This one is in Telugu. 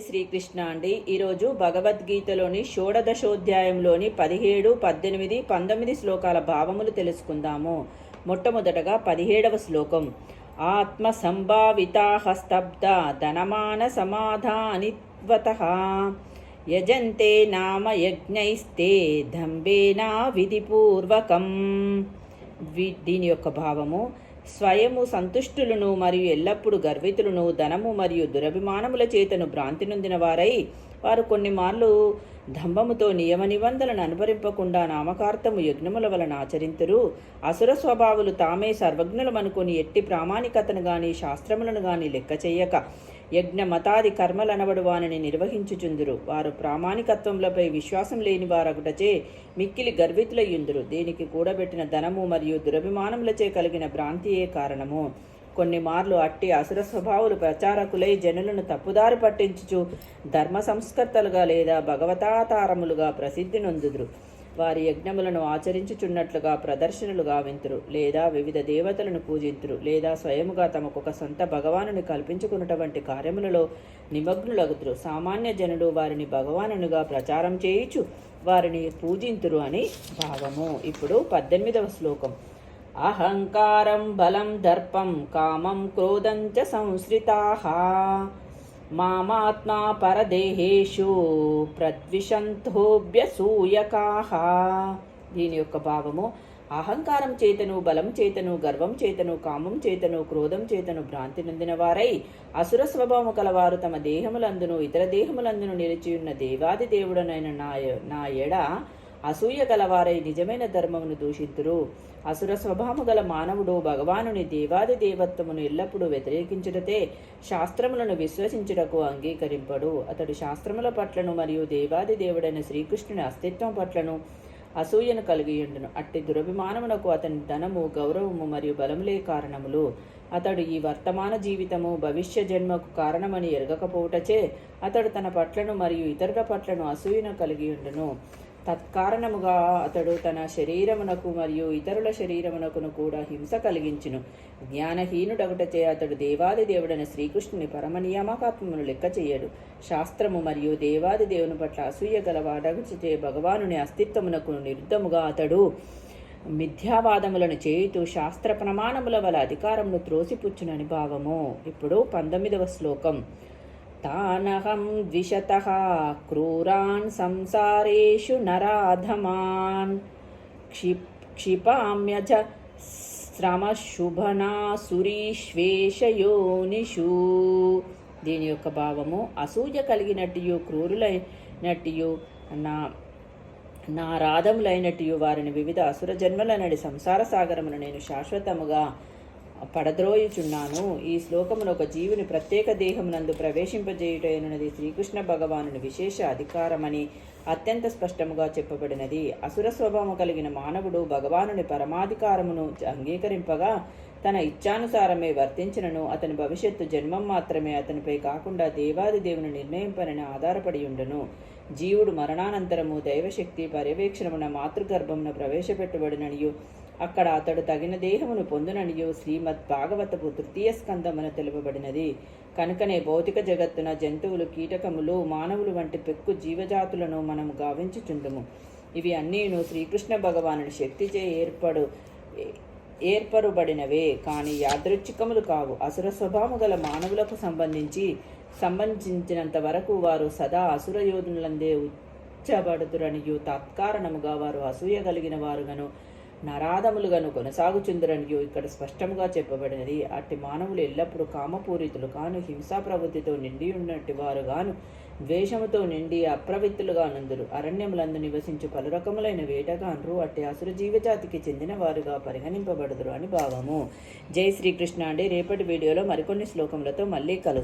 శ్రీకృష్ణ అండి. ఈరోజు భగవద్గీతలోని షోడదశోధ్యాయంలోని పదిహేడు పద్దెనిమిది పంతొమ్మిది శ్లోకాల భావములు తెలుసుకుందాము. మొట్టమొదటగా పదిహేడవ శ్లోకం. ఆత్మ సంభావిత హస్తబ్ద ధనమాన సమాధానిత్వత యజంతే నామ యజ్ఞైస్తే దంబేనా విధిపూర్వకం. దీని యొక్క భావము స్వయము సంతుష్టులను మరియు ఎల్లప్పుడూ గర్వితులను ధనము మరియు దురభిమానముల చేతను భ్రాంతి నొందిన వారై వారు కొన్ని మార్లు దంభముతో నియమ నిబంధనలను అనుభరింపకుండా నామకార్థము యజ్ఞముల వలన ఆచరింతురు. అసుర స్వభావులు తామే సర్వజ్ఞులమనుకొని ఎట్టి ప్రామాణికతను గాని శాస్త్రములను గాని లెక్క చేయక యజ్ఞ మతాది కర్మలనబడు వానిని నిర్వహించుచుందురు. వారు ప్రామాణికత్వములపై విశ్వాసం లేని వారగుటచే మిక్కిలి గర్వితులయ్యుందురు. దీనికి కూడబెట్టిన ధనము మరియు దురభిమానములచే కలిగిన భ్రాంతియే కారణము. కొన్ని మార్లు అట్టి అసుర స్వభావులు ప్రచారకులై జనులను తప్పుదారి పట్టించుచు ధర్మ సంస్కర్తలుగా లేదా భగవతాతారములుగా ప్రసిద్ధి నొందుదురు. వారి యజ్ఞములను ఆచరించుచున్నట్లుగా ప్రదర్శనలు గావింతురు లేదా వివిధ దేవతలను పూజింతురు లేదా స్వయముగా తమకొక సొంత భగవానుని కల్పించుకున్నటువంటి కార్యములలో నిమగ్నులగుతురు సామాన్య జనులు వారిని భగవానునిగా ప్రచారం చేయుచు వారిని పూజింతురు అని భావము. ఇప్పుడు పద్దెనిమిదవ శ్లోకం. అహంకారం బలం దర్పం కామం క్రోధం చ సంశ్రితాః మామాత్మా పరదేహేషు ప్రద్విషంతోభ్యసూయకాః దీని యొక్క భావము అహంకారం చేతను బలం చేతను గర్వం చేతను కామం చేతను క్రోధం చేతను భ్రాంతి నొందిన వారై అసుర స్వభావము కలవారు తమ దేహములందును ఇతర దేహములందును నిలిచియున్న దేవాది దేవుడనైన నా నా ఎడ అసూయ గలవారై నిజమైన ధర్మమును దూషిద్దురు అసుర స్వభావము గల మానవుడు భగవానుని దేవాది దేవత్వమును ఎల్లప్పుడూ వ్యతిరేకించుటతే శాస్త్రములను విశ్వసించుటకు అంగీకరింపడు. అతడు శాస్త్రముల పట్లను మరియు దేవాది దేవుడైన శ్రీకృష్ణుని అస్తిత్వం పట్లను అసూయను కలిగియుండును. అట్టి దురభిమానమునకు అతని ధనము గౌరవము మరియు బలములే కారణములు. అతడు ఈ వర్తమాన జీవితము భవిష్య జన్మకు కారణమని ఎరగకపోవుటచే అతడు తన పట్లను మరియు ఇతరుల పట్లను అసూయను కలిగియుండును. తత్కారణముగా అతడు తన శరీరమునకు మరియు ఇతరుల శరీరమునకును కూడా హింస కలిగించును. జ్ఞానహీనుడగుటచే అతడు దేవాది దేవుడైన శ్రీకృష్ణుని పరమ నియామకాత్మను లెక్క చేయడు. శాస్త్రము మరియు దేవాది దేవుని పట్ల అసూయ గలవాడగుచే భగవానుని అస్తిత్వమునకు నిరుద్ధముగా అతడు మిథ్యావాదములను చేయుతూ శాస్త్ర ప్రమాణముల వల్ల అధికారమును త్రోసిపుచ్చునని భావము. ఇప్పుడు పంతొమ్మిదవ శ్లోకం. తానహం ద్విషతః క్రూరాన్ సంసారేషు నరాధమాన్ క్షిప్ క్షిపామ్యజ శ్రమశుభనాసురీష్వేషయోనిషు దీని యొక్క భావము అసూయ కలిగినట్టు క్రూరులైనట్టు నా నా రాధములైనట్టు వారిని వివిధ అసుర జన్మల నడి సంసార సాగరమును నేను శాశ్వతముగా పడద్రోయుచున్నాను. ఈ శ్లోకమును ఒక జీవుని ప్రత్యేక దేహమునందు ప్రవేశింపజేయుటైనది శ్రీకృష్ణ భగవానుని విశేష అధికారమని అత్యంత స్పష్టముగా చెప్పబడినది. అసుర స్వభావం కలిగిన మానవుడు భగవానుని పరమాధికారమును అంగీకరింపగా తన ఇచ్ఛానుసారమే వర్తించినను. అతని భవిష్యత్తు జన్మం మాత్రమే అతనిపై కాకుండా దేవాది దేవుని నిర్ణయింపనని ఆధారపడి ఉండును జీవుడు మరణానంతరము దైవశక్తి పర్యవేక్షణమున మాతృగర్భమున ప్రవేశపెట్టబడిననియు. అక్కడ అతడు తగిన దేహమును పొందుననియు శ్రీమద్ భాగవతపు తృతీయ స్కందమున తెలుపబడినది. కనుకనే భౌతిక జగత్తున జంతువులు కీటకములు మానవులు వంటి పెక్కు జీవజాతులను మనము గావించుచుందుము ఇవి అన్నీను శ్రీకృష్ణ భగవానుని శక్తిచే ఏర్పడు ఏర్పరుబడినవే. కానీ యాదృచ్ఛికములు కావు. అసుర స్వభావము గల మానవులకు సంబంధించి సంబంధించినంత వరకు వారు సదా అసుర యోధులందే ఉచ్చబడుతురనియు తత్కారణముగా వారు అసూయ కలిగిన వారుగను నరాధములుగాను కొనసాగుచుందరనియు. ఇక్కడ స్పష్టముగా చెప్పబడినది అట్టి మానవులు ఎల్లప్పుడూ కామపూరితులు కాను హింసా ప్రవృత్తితో నిండి ఉన్నట్టు వారు గాను ద్వేషముతో నిండి అప్రవిత్తులుగా నందురు అరణ్యములందు నివసించు పలు రకములైన వేటగాన్రు అట్టి అసుర జీవజాతికి చెందిన వారుగా పరిగణింపబడదురు అని భావము. జై శ్రీకృష్ణ అండి. రేపటి వీడియోలో మరికొన్ని శ్లోకములతో మళ్ళీ కలు